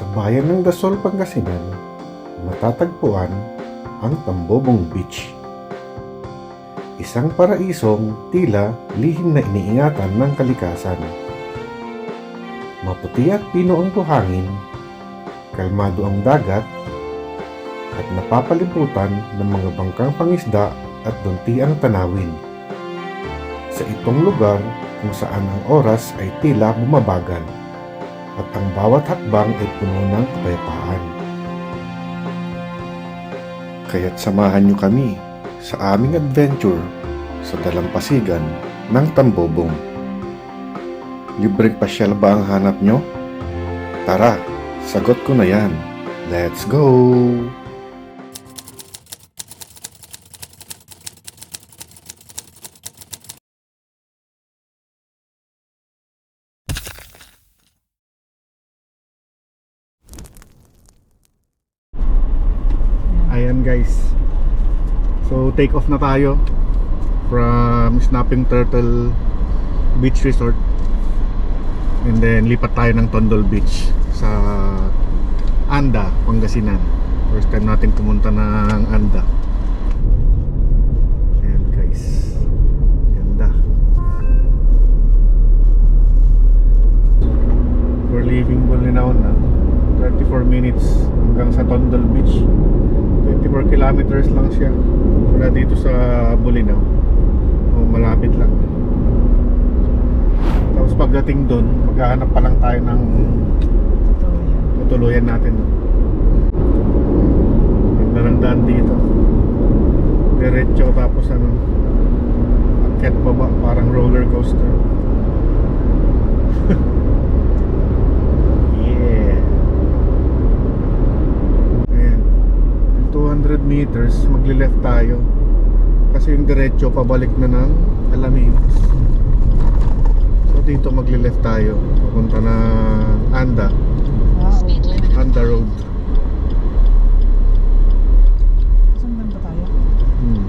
Sa bayan ng Dasol, Pangasinan, matatagpuan ang Tambobong Beach. Isang paraisong tila lihim na iniingatan ng kalikasan. Maputi at pino ang buhangin, kalmado ang dagat, at napapalibutan ng mga bangkang pangisda at dunti ang tanawin. Sa itong lugar kung saan ang oras ay tila bumabagal at ang bawat hakbang ay puno ng kapayapaan. Kaya't samahan niyo kami sa aming adventure sa dalampasigan ng Tambobong. Libreng pasyal ba ang hanap nyo? Tara, sagot ko na yan. Let's go! Take off na tayo from Snapping Turtle Beach Resort. And then lipat tayo ng Tondol Beach sa Anda, Pangasinan. First time natin pumunta ng Anda. Ayan guys. Ganda. We're leaving Bolinao na. 34 minutes hanggang sa Tondol Beach. 24 kilometers lang siya mula dito sa Bolinao. O malapit lang. Tapos pagdating doon, maghahanap pa lang tayo ng tutuluyan natin. Ganda ng daan dito. Diretso tapos ano, akyat baba, parang roller coaster. yeah. Ayan. Yung 200 meters, magli-left tayo. Kasi yung diretso pabalik na ng Alaminos. So dito magli-left tayo. Papunta na Anda. Limit. Anda Road. Saan banda tayo? Hmm.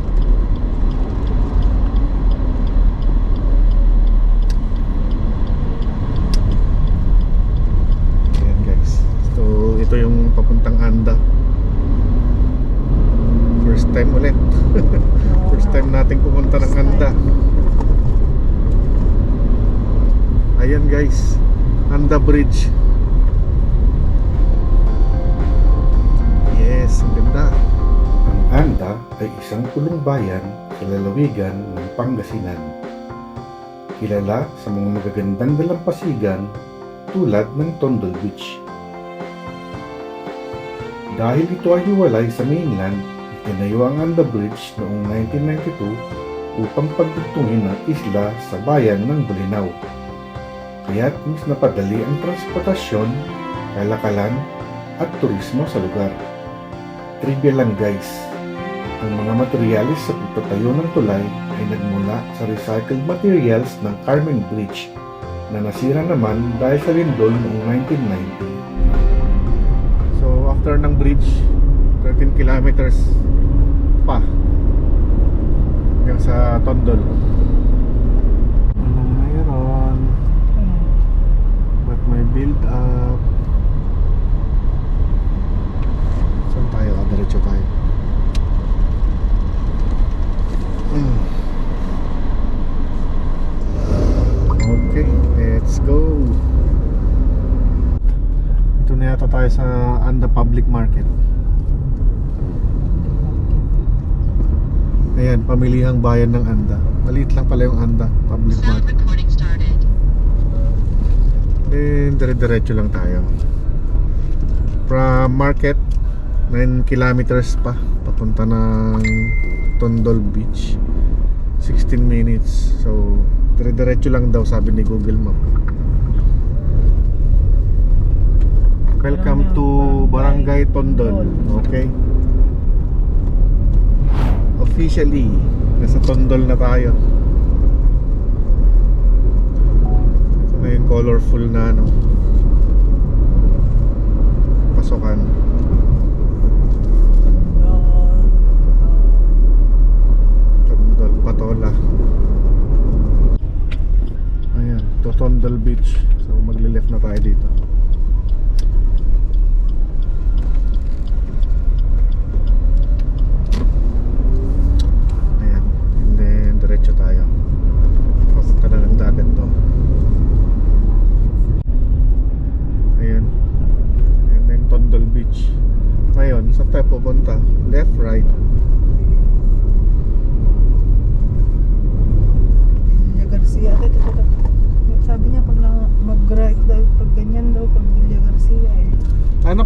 Ayan guys. So ito yung papuntang Anda. First time ulit. First time nating pumunta ng Anda. Ayan guys. Anda Bridge. Yes, ang ganda. Ang Anda ay isang pulong bayan sa lalawigan ng Pangasinan. Kilala sa mga magagandang dalampasigan tulad ng Tondol Beach. Dahil ito ay hiwalay sa mainland, itinayo ang Anda Bridge noong 1992 upang pagdugtungin ang isla sa bayan ng Bolinao. Kaya't mas napadali ang transportasyon, kalakalan, at turismo sa lugar. Trivia lang guys, ang mga materialis sa pagtatayo ng tulay ay nagmula sa recycled materials ng Carmen Bridge na nasira naman dahil sa lindol noong 1990. So after ng bridge, 13 kilometers pa hanggang sa Tondol. Anong mayroon? Ba't may build up? Saan tayo? Ah, diretso tayo. Hmm. Okay, let's go. Ito na yata tayo sa Anda Public Market. Ayan, pamilihang bayan ng Anda. Maliit lang pala yung Anda Public Market. And dire-diretso lang tayo. From market, 9 kilometers pa papunta ng Tondol Beach. 16 minutes. So, dire-diretso lang daw sabi ni Google Map. Welcome to Barangay Tondol. Okay? Officially, nasa Tondol na tayo. Yung colorful na ano. Pasokan. Tondol, Patola. Ayan, to Tondol Beach. So magli-left na tayo dito.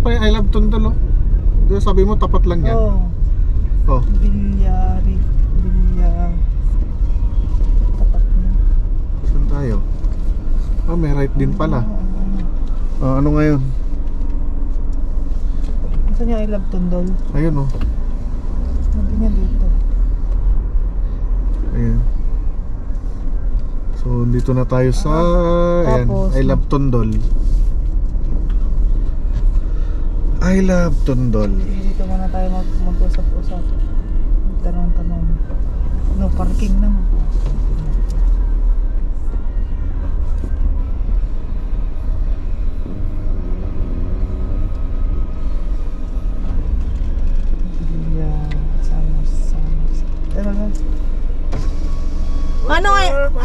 pa yung I Love Tondol oh. Di ba sabi mo tapat lang yan. Oo. Oh. Bilyari. Bilya... Tapat na. Saan tayo? Ah, may right din pala. Ah, ano ngayon? Saan yung I love Tondol? Ayun oh. Sabi niya dito. Ayan. So, dito na tayo sa ayan, Tapos, I Love Tondol. I Love Tondol. Dito muna tayo mag mag-usap-usap. Tanong-tanong. No parking naman. Bilya,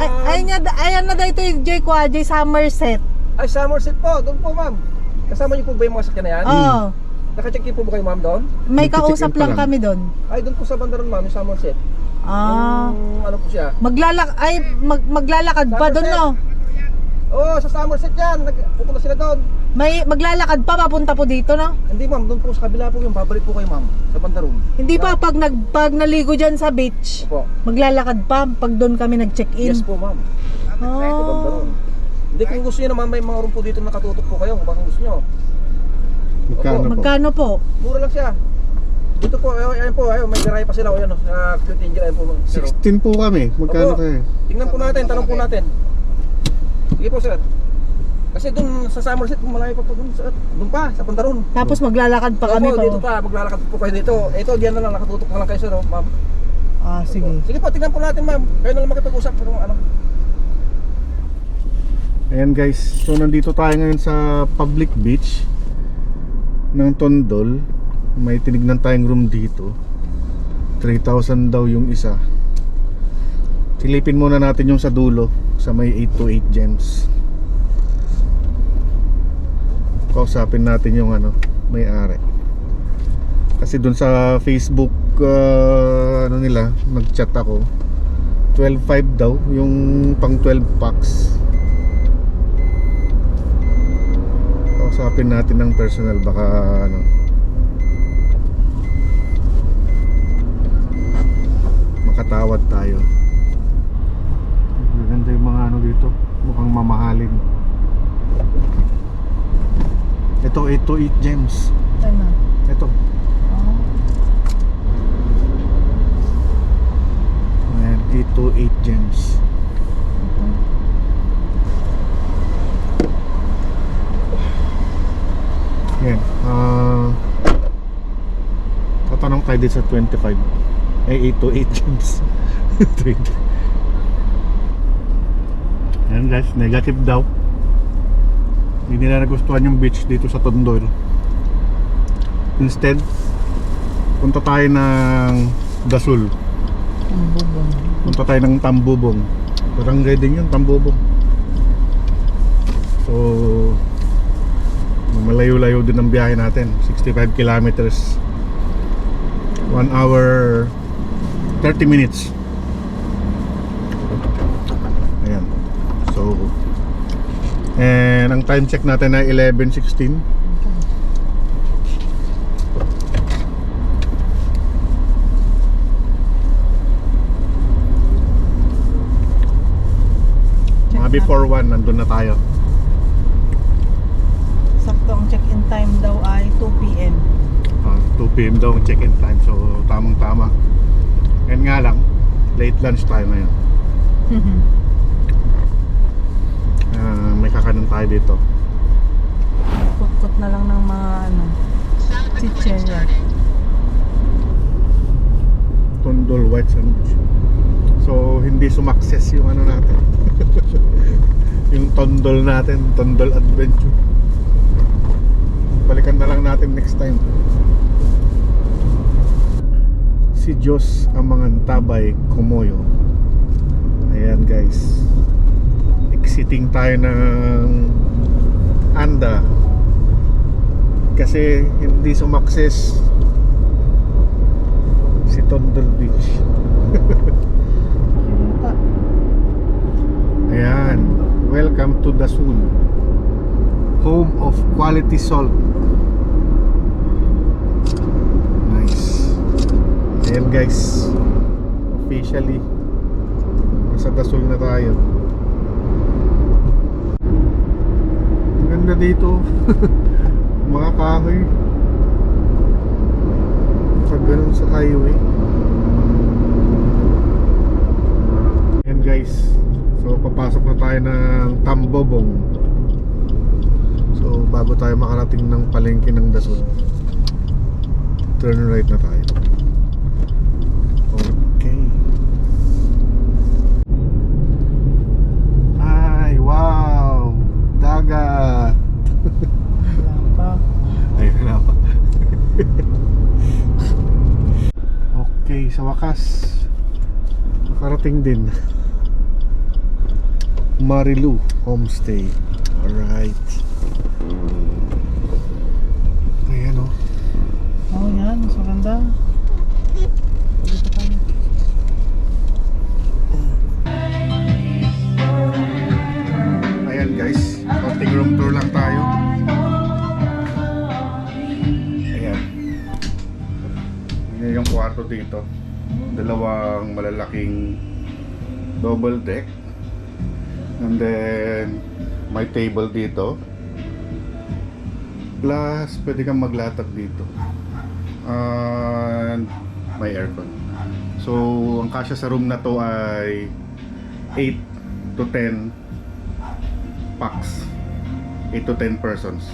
ay, ay, ay, niya, ayan na dito yung J Kwa, J Somerset. Ay, Somerset po. Doon po, ma'am. Kasama niyo po ba yung mga sakyan na yan? Oh, Naka-check in po ba kayo, ma'am, doon? may kausap pa lang lang. kami doon. Ay, doon po sa banda ron, ma'am, yung Somerset. Ah. Yung, ano po siya? Maglalak ay mag, maglalakad pa doon no. Oo, oh, sa Somerset yan. Nag pupunta sila doon. May maglalakad pa papunta po dito no. Hindi, ma'am. Doon po sa kabila po yung babalik po kayo, ma'am. Sa banda ron. Hindi pa pag nag pag naligo diyan sa beach. Opo. Maglalakad pa pag doon kami nag-check-in. Yes po, ma'am. Sa Oh. Hindi kung gusto niyo naman may mga room po dito na nakatutok po kayo. Kung baka gusto niyo. Magkano po? Magkano po? Mura lang siya. Dito po, ayun, ayun po, ayun, may garay pa sila. Ayun, sa Cute Angel, ayun po. Pero, 16 po kami. Magkano Opo. kayo? Tingnan po natin, tanong po natin. Sige po, sir. Kasi doon sa Somerset, malayo pa po doon sa doon pa sa Pandaron. Tapos maglalakad pa kami Opo, pa. dito pa, maglalakad po kayo dito. Ito, diyan na lang nakatutok na lang kayo, sir, oh, ma'am. Ah, sige. Sige po, tingnan po natin, ma'am. Kayo na lang makipag-usap kung ano. Ayan guys, so nandito tayo ngayon sa public beach ng Tondol. May tinignan tayong room dito. 3,000 daw yung isa. Silipin muna natin yung sa dulo sa may 828 gems. Kausapin natin yung ano, may-ari. Kasi dun sa Facebook uh, ano nila, nag-chat ako. 12.5 daw yung pang 12 packs. Kausapin natin ng personal baka ano. Makatawad tayo. Maganda yung mga ano dito. Mukhang mamahalin. Ito 828 gems. Ano? Ito. Oh. Ayan, 828 gems. Yan. Ah tatanong tayo dito sa 25. Eh, 828 gems. 20. Yan guys, negative daw. Hindi nila nagustuhan yung beach dito sa Tondol. Instead, punta tayo ng Dasul. Ang bubong. Punta tayo ng Tambubong. Barangay din yun, Tambubong. So, malayo-layo din ang biyahe natin. 65 kilometers. 1 hour 30 minutes. Ayan. So, and ang time check natin ay 11.16. Mga before 1, nandun na tayo. Sakto ang check-in time daw ay 2 p.m. Ah, 2 p.m. daw ang check-in time. So, tamang-tama. Yan nga lang, late lunch tayo ngayon. Ah, may kakanan tayo dito. Kut-kut na lang ng mga ano. Chicheria. Tondol White Sandwich. So, hindi sumakses yung ano natin. yung Tondol natin, Tondol Adventure. Balikan na lang natin next time. Si Diyos ang mga tabay kumoyo. Ayan guys exiting tayo ng anda. Kasi hindi sumakses si Tondol Beach ayan. Welcome to Dasul home of quality salt. Nice. Ayan guys. Officially nasa Dasul na tayo. Ang Ganda dito. Mga kahoy. Pag ganun sa highway. Ayan guys. So papasok na tayo ng Tambobong. So bago tayo makarating ng palengke ng Dasol. Turn right na tayo. Okay. Ay, wow! Dagat! Wala pa. Ay, wala pa. okay, sa wakas. Nakarating din. Marilu Homestay. Alright. Ayan o. Oo, oh, yan. Mas maganda. Dito tayo. Ayan guys, konting room tour lang tayo. Ayan. Yan yung kwarto dito. Dalawang malalaking double deck. And then, may table dito. Plus, pwede kang maglatag dito. And may aircon. So, ang kasya sa room na to ay 8 to 10 packs 8 to 10 persons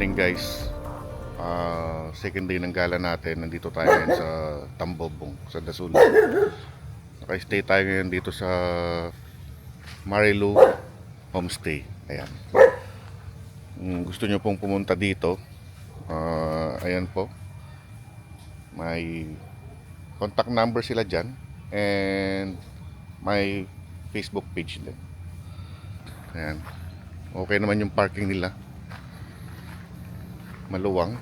Morning guys. Ah, Second day ng gala natin. Nandito tayo ngayon sa Tambobong Sa Dasul Naka-stay tayo ngayon dito sa Marilu Homestay. Ayan. Kung gusto nyo pong pumunta dito? Ah, Ayan po. May Contact number sila dyan And May Facebook page din. Ayan. Okay naman yung parking nila maluwang.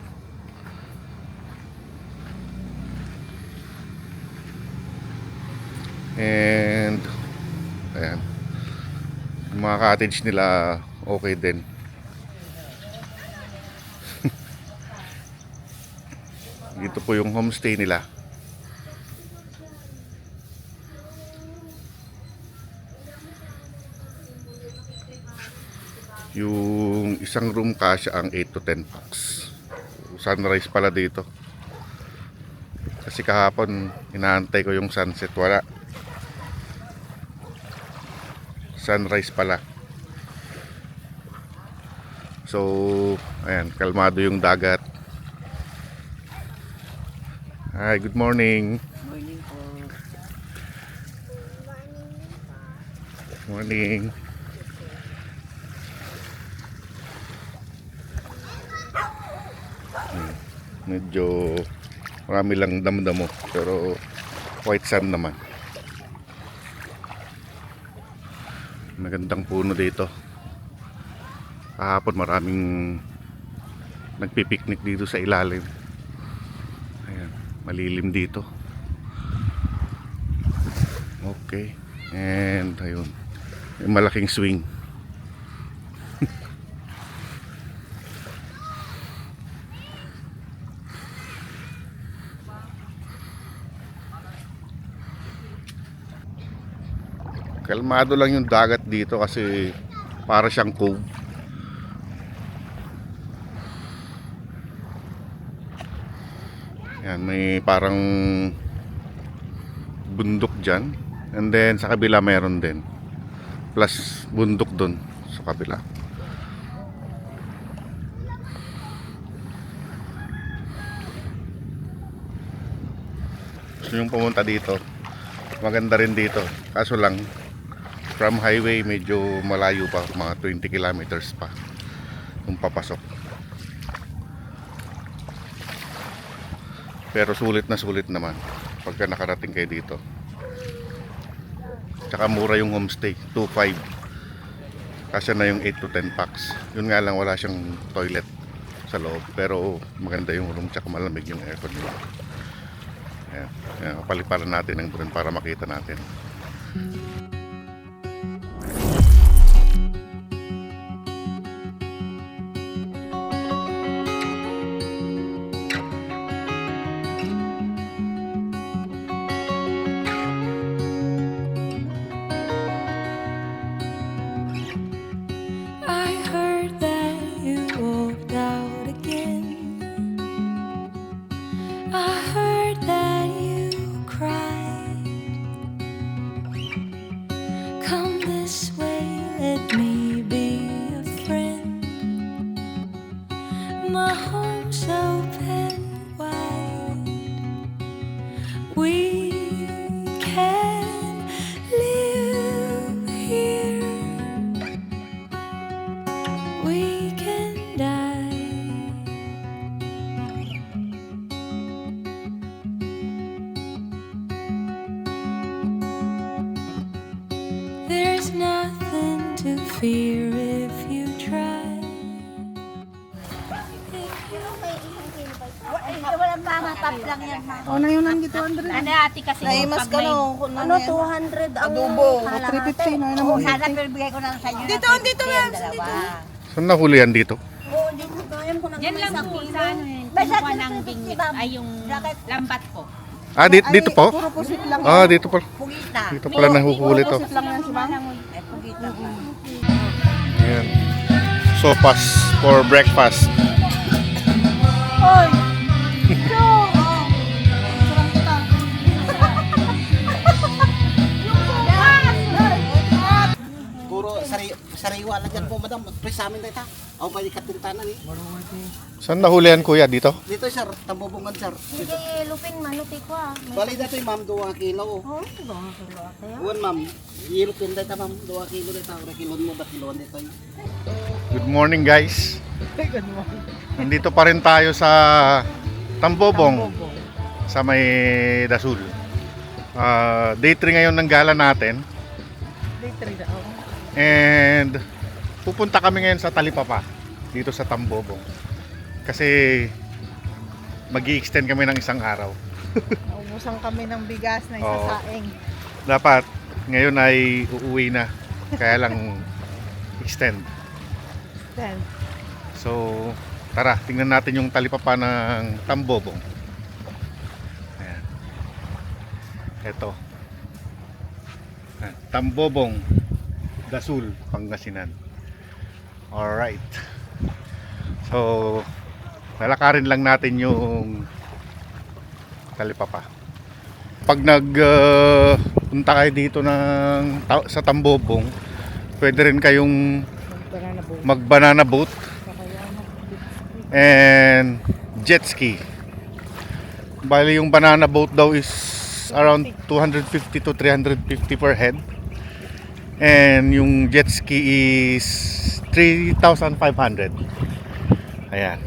And ayan. Yung mga cottage nila okay din. Dito po yung homestay nila. Yung isang room kasya ang 8 to 10 packs. Sunrise pala dito. Kasi kahapon inaantay ko yung sunset wala. Sunrise pala. So, ayan, kalmado yung dagat. Hi, good morning. Morning po. Morning. Medyo marami lang damdamo pero White sand naman. Magandang puno dito. Kahapon maraming nagpipiknik dito sa ilalim. Ayan, malilim dito. Okay. And ayun. May malaking swing. Kalmado lang yung dagat dito kasi para siyang cove. Yan, may parang bundok dyan. And then sa kabila meron din. Plus bundok dun sa kabila. Gusto yung pumunta dito. Maganda rin dito. Kaso lang, from highway medyo malayo pa. Mga 20 kilometers pa. Kung papasok. Pero sulit na sulit naman pagka nakarating kayo dito. Tsaka mura yung homestay, 2.5. Kasi na yung 8 to 10 packs. Yun nga lang wala siyang toilet sa loob. Pero maganda yung room tsaka malamig yung aircon nila. Ayan. Ayan, paliparan natin ng drone para makita natin. 200. Ano ate kasi Naimas ka na. Ano, 200 ang adobo. 350 na yun naman. Sana bibigay ko lang sa inyo. Dito, na dito, ma'am. Dito. Saan nahuli yan dito? Oo, dito. Ayan ko na. Yan lang po sa ano yun. Kinukuha ng bingit. Ay, yung lambat ko. Ah, dito, dito po? Ah, dito pala. Pugita. Dito pala nahuhuli to. Pugita lang yan si ma'am. Pugita. Ayan. Sopas for breakfast. Sa amin dito. Ako pa katintanan eh. Saan nahuli yan kuya? Dito? Dito sir, tambubungan sir. Sige, lupin manuti ko ah. Bali dito yung ma'am, 2 kilo. Oh, baka kilo ate. ah. Uwan ma'am, yilupin dito ma'am, 2 kilo dito. Ora kilon mo, ba kilon dito eh. Good morning guys. Good morning. Nandito pa rin tayo sa Tambobong sa may Dasul. Ah, day 3 ngayon ng gala natin Day 3 na ako. and pupunta kami ngayon sa Talipapa dito sa Tambobong. Kasi mag extend kami ng isang araw. Naubusan kami ng bigas na Oo. isasaing. Dapat ngayon ay uuwi na. Kaya lang extend. Then, So, tara, tingnan natin yung talipapa ng Tambobong. Ayan. Ayan, Tambobong, Dasul, Pangasinan. Alright. So, lalakarin lang natin yung talipapa. Pag nag uh, punta kayo dito ng ta- sa Tambobong, pwede rin kayong banana boat. mag banana boat and jet ski. Bali yung banana boat daw is around 250 to 350 per head. And yung jet ski is 3,500. Ayan.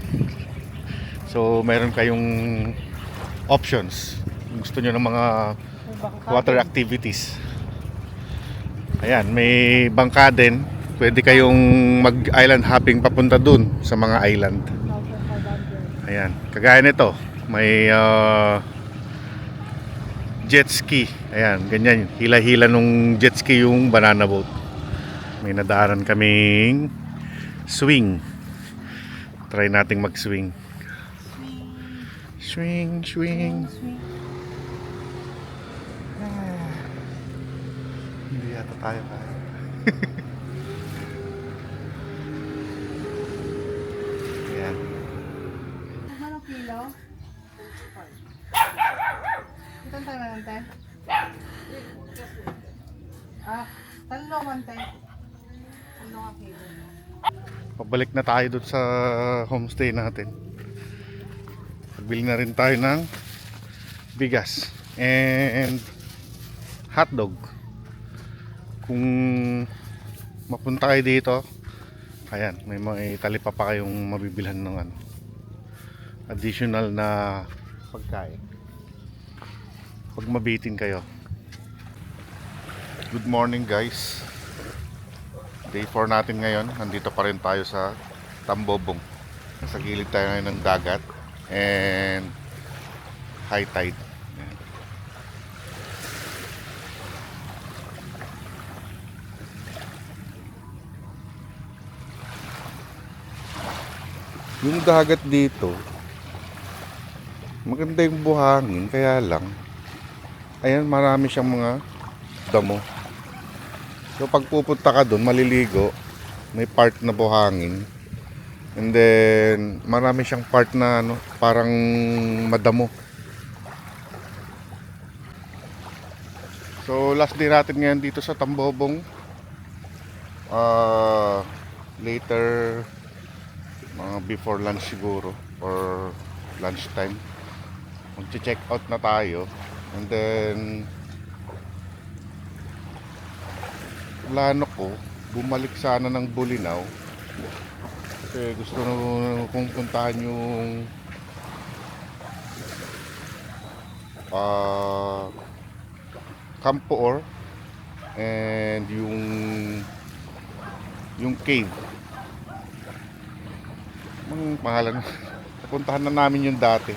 So meron kayong options. Gusto nyo ng mga water activities. Ayan, may bangka din. Pwede kayong mag-island hopping papunta dun sa mga island. Ayan, kagaya nito, may ah, jet ski. Ayan, ganyan. Hila-hila nung jet ski yung banana boat. May nadaanan kaming swing. Try nating mag-swing. Swing, swing. Hindi yata tayo kaya. Ano kilo? Ilan tayo man, te? Ah, talo man, te. Ano ka kilo? Pabalik na tayo doon sa homestay natin. Pagbili na rin tayo ng bigas and hotdog. Kung mapunta kayo dito, ayan, may mga italipa pa kayong mabibilhan ng ano, additional na pagkain. Pag mabitin kayo. Good morning guys. Day 4 natin ngayon. Nandito pa rin tayo sa Tambobong. Nasa gilid tayo ngayon ng dagat. And high tide. Yung dagat dito, maganda yung buhangin, kaya lang, ayan, marami siyang mga damo. So pag pupunta ka doon, maliligo, may part na buhangin. And then marami siyang part na ano, parang madamo. So last day natin ngayon dito sa Tambobong. Ah, later mga before lunch siguro or lunchtime. Mag-check out na tayo. And then plano ko bumalik sana ng Bulinaw. Kasi gusto na kong puntahan yung ah Campo Or and yung yung cave. Ang pangalan napuntahan na namin yung dati.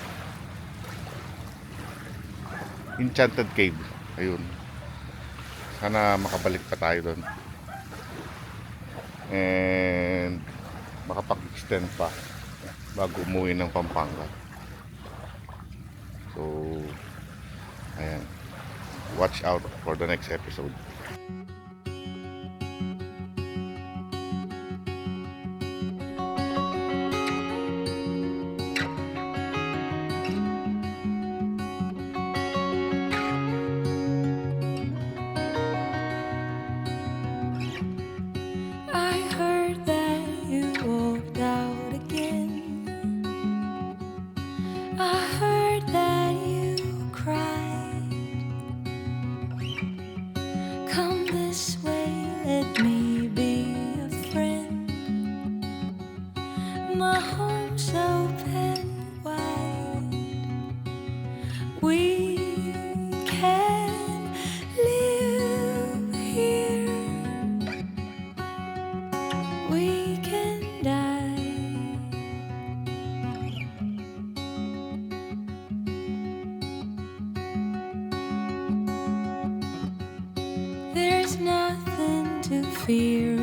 Enchanted Cave. Ayun sana makabalik pa tayo doon and makapag-extend pa bago umuwi ng Pampanga. So ayan. Watch out for the next episode fear